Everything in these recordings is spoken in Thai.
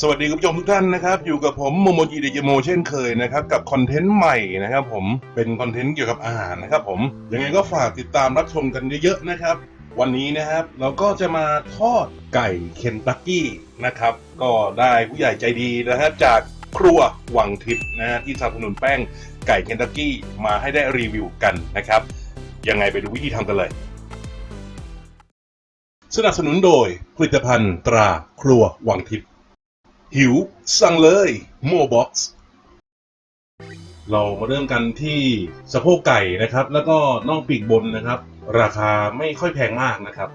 สวัสดีคุณผู้ชมทุกท่านนะครับอยู่กับผมโมโมจิเดจโมเช่นเคยนะครับกับคอนเทนต์ใหม่นะครับผมเป็นคอนเทนต์เกี่ยวกับอาหารนะครับผมยังไงก็ฝากติดตามรับชมกันเยอะๆนะครับ วันนี้นะครับเราก็จะมาทอดไก่เคนตักกี้นะครับก็ได้ผู้ใหญ่ใจดีนะครับจากครัววังทิพย์นะฮะที่สนับสนุนแป้งไก่เคนตักกี้มาให้ได้รีวิวกันนะครับยังไงไปดูวิธีทำกันเลยสนับสนุนโดยผลิตภัณฑ์ตราครัววังทิพย์ หิว สั่งเลยโมบ็อกซ์เรามาเริ่มกันที่สะโพกไก่นะครับ แล้วก็น่องปีกบนนะครับ ราคาไม่ค่อยแพงมากนะครับ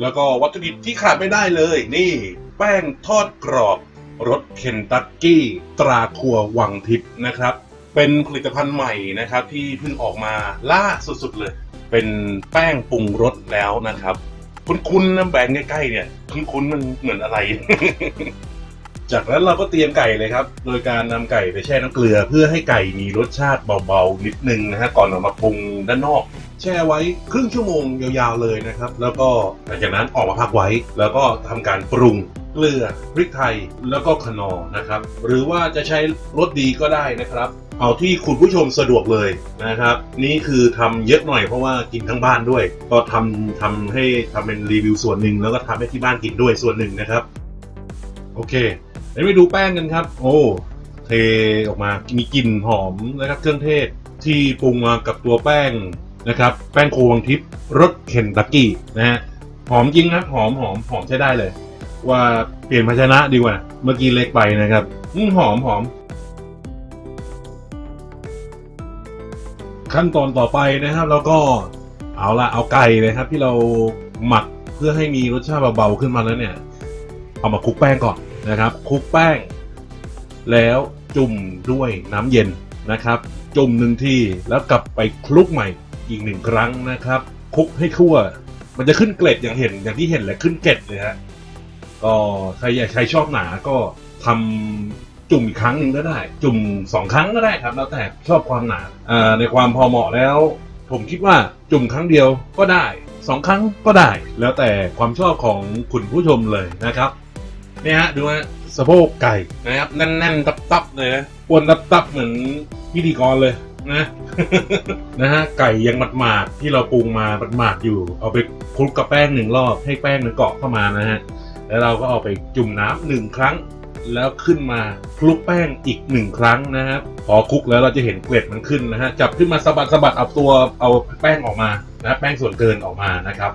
แล้วก็วัตถุดิบที่ขาดไม่ได้เลย นี่ แป้งทอดกรอบรสเคนตักกี้ ตราครัววังทิพย์นะครับ เป็นผลิตภัณฑ์ใหม่นะครับ ที่เพิ่งออกมาล่าสุดๆเลย เป็นแป้งปรุงรสแล้วนะครับ คุ้นๆนะแบรนด์ใกล้ๆเนี่ย คุ้นๆมันเหมือนอะไร จากนั้นเราก็เตรียมไก่เลยครับ โดยการนำไก่ไปแช่น้ำเกลือ เพื่อให้ไก่มีรสชาติเบาๆนิดนึงนะฮะก่อนเอามาปรุงด้านนอก แช่ไว้ครึ่งชั่วโมงยาวๆเลยนะครับ แล้วก็หลังจากนั้นออกมาพักไว้ แล้วก็ทำการปรุงเกลือพริกไทยแล้วก็ขนอนะครับ หรือว่าจะใช้รสดีก็ได้นะครับ เอาที่คุณผู้ชมสะดวกเลยนะครับ นี่คือทำเยอะหน่อยเพราะว่ากินทั้งบ้านด้วย ก็ทำทำให้ทำเป็นรีวิวส่วนหนึ่งแล้วก็ทำให้ที่บ้านกินด้วยส่วนหนึ่งนะครับ โอเค ดี๋ยวไปดูแป้งกันครับ โอ้เทออกมา มีกลิ่นหอมนะครับเครื่องเทศที่ปรุงมากับตัวแป้งนะครับ แป้งโควังทิพย์รสเคนตักกี้นะฮะหอมจริงครับหอมหอมหอมใช้ได้เลย ว่าเปลี่ยนภาชนะดีกว่า เมื่อกี้เล็กไปนะครับอืมหอมหอมขั้นตอนต่อไปนะครับ แล้วก็เอาละเอาไก่นะครับ ที่เราหมักเพื่อให้มีรสชาติเบาๆขึ้นมาแล้วเนี่ย เอามาคลุกแป้งก่อน นะครับคลุกแป้ง แล้วจุ่มด้วยน้ำเย็นนะครับ จุ่มหนึ่งที่แล้วกลับไปคลุกใหม่อีกหนึ่งครั้งนะครับคลุกให้ทั่ว มันจะขึ้นเกล็ดอย่างเห็นอย่างที่เห็นแหละขึ้นเกล็ดเลยฮะก็ใครอยากใครชอบหนาก็ทำจุ่มอีกครั้งหนึ่งก็ได้ จุ่มสองครั้งก็ได้ครับ แล้วแต่ชอบความหนาในความพอเหมาะแล้ว ผมคิดว่าจุ่มครั้งเดียวก็ได้สองครั้งก็ได้ แล้วแต่ความชอบของคุณผู้ชมเลยนะครับ เนี่ยฮะดูฮะสะโพกไก่นะครับแน่นๆตับๆเลยนะอ้วนตับๆเหมือนพิธีกรเลยนะนะฮะไก่ยังหมาดๆที่เราปรุงมาหมาดๆอยู่ เอาไปคลุกกับแป้งหนึ่งรอบให้แป้งมันเกาะเข้ามานะฮะแล้วเราก็เอาไปจุ่มน้ำหนึ่งครั้ง แล้วขึ้นมาคลุกแป้งอีกหนึ่งครั้งนะครับพอคลุกแล้วเราจะเห็นเกล็ดมันขึ้นนะฮะจับขึ้นมาสะบัดสะบัดเอาตัวเอาแป้งออกมานะแป้งส่วนเกินออกมานะครับ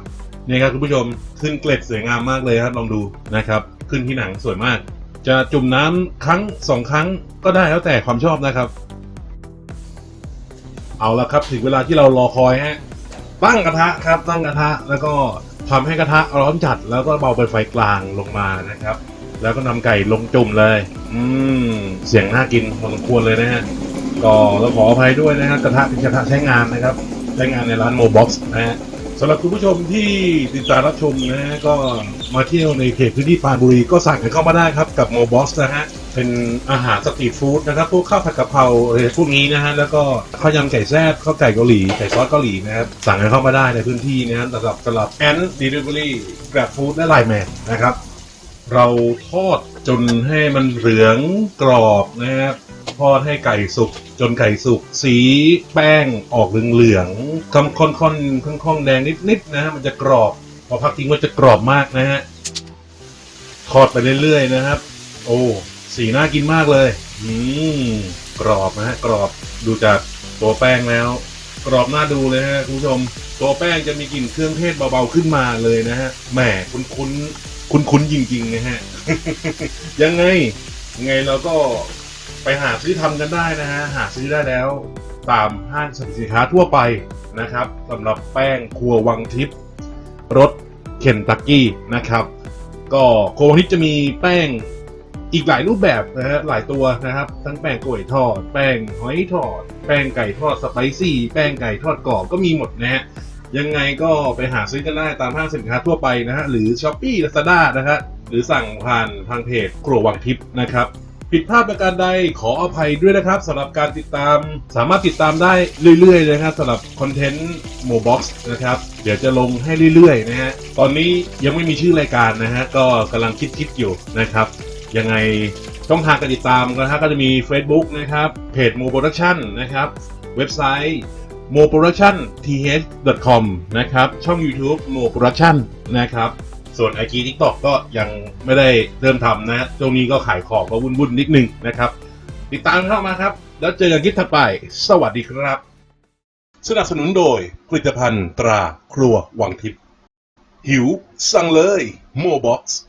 นี่ครับคุณผู้ชมขึ้นเกล็ดสวยงามมากเลยครับลองดูนะครับ ขึ้นที่หนังสวยมาก จะจุ่มน้ำครั้งสองครั้งก็ได้แล้วแต่ความชอบนะครับ เอาละครับถึงเวลาที่เรารอคอยฮะตั้งกระทะครับตั้งกระทะแล้วก็ทำให้กระทะร้อนจัดแล้วก็เบาเป็นไฟกลางลงมานะครับ แล้วก็นำไก่ลงจุ่มเลย อืมเสียงน่ากินพอสมควรเลยนะฮะก็เราขออภัยด้วยนะฮะกระทะเป็นกระทะใช้งานนะครับ ใช้งานในร้านโมบ็อกซ์นะฮะ สำหรับคุณผู้ชมที่ติดตามรับชมนะฮะก็มาเที่ยวในเขตพื้นที่ปรานบุรีก็สั่งกันเข้ามาได้ครับกับโมบ็อกนะฮะเป็นอาหารสตรีทฟู้ดนะครับพวกข้าวผัดกะเพราอะไรพวกนี้นะฮะแล้วก็ข้าวยำไก่แซ่บข้าวไก่เกาหลีไก่ซอสเกาหลีนะครับสั่งกันเข้ามาได้ในพื้นที่นะฮะสำหรับสำหรับแอนด์ดิลิเวอรี่แกร็บฟู้ดและไลน์แมนนะครับ เราทอดจนให้มันเหลืองกรอบนะครับ ทอดให้ไก่สุกจนไก่สุกสีแป้งออกเหลืองๆค่อนค่อนค่อนค่อนค่อนแดงนิดๆนะฮะมันจะกรอบ พอพักทิ้งไว้จะกรอบมากนะฮะทอดไปเรื่อยๆนะครับ โอ้สีน่ากินมากเลย อืมกรอบนะฮะกรอบดูจากตัวแป้งแล้ว กรอบน่าดูเลยฮะคุณผู้ชม ตัวแป้งจะมีกลิ่นเครื่องเทศเบาๆขึ้นมาเลยนะฮะแหมคุ้นๆคุ้นๆจริงๆนะฮะยังไงไงเราก็ ไปหาซื้อทำกันได้นะฮะหาซื้อได้แล้วตามห้างสรรพสินค้าทั่วไปนะครับสำหรับแป้งครัววังทิพย์รสเคนตักกี้นะครับ ก็โควังทิพย์จะมีแป้งอีกหลายรูปแบบนะฮะหลายตัวนะครับ ทั้งแป้งกล้วยทอด แป้งหอยทอด แป้งไก่ทอดสไปซี่ แป้งไก่ทอดกรอบก็มีหมดนะฮะยังไงก็ไปหาซื้อกันได้ตามห้างสินค้าทั่วไปนะฮะหรือ s h อ p e e Lazada นะฮะหรือสั่งผ่านทางเพจครัววังทิพย์นะครับ ผิดพลาดประการใดขออภัยด้วยนะครับสำหรับการติดตาม สามารถติดตามได้เรื่อยๆเลยนะครับสำหรับคอนเทนต์โมบ็อกซ์นะครับ เดี๋ยวจะลงให้เรื่อยๆนะฮะตอนนี้ยังไม่มีชื่อรายการนะฮะก็กำลังคิดๆอยู่นะครับ ยังไงช่องทางการติดตามนะฮะก็จะมี Facebook นะครับเพจ Mo Production นะครับเว็บไซต์ mo production th com นะครับ ช่อง YouTube mo production นะครับ ส่วนไอจีทิกตอก็ยังไม่ได้เริ่มทำนะตรงนี้ก็ขายของก็วุ่นๆนิดนึงนะครับ ติดตามเข้ามาครับ แล้วเจอกันคลิปถัดไป สวัสดีครับ สนับสนุนโดยผลิตภัณฑ์ตราครัววังทิพย์หิว สั่งเลยโมบ็อกซ์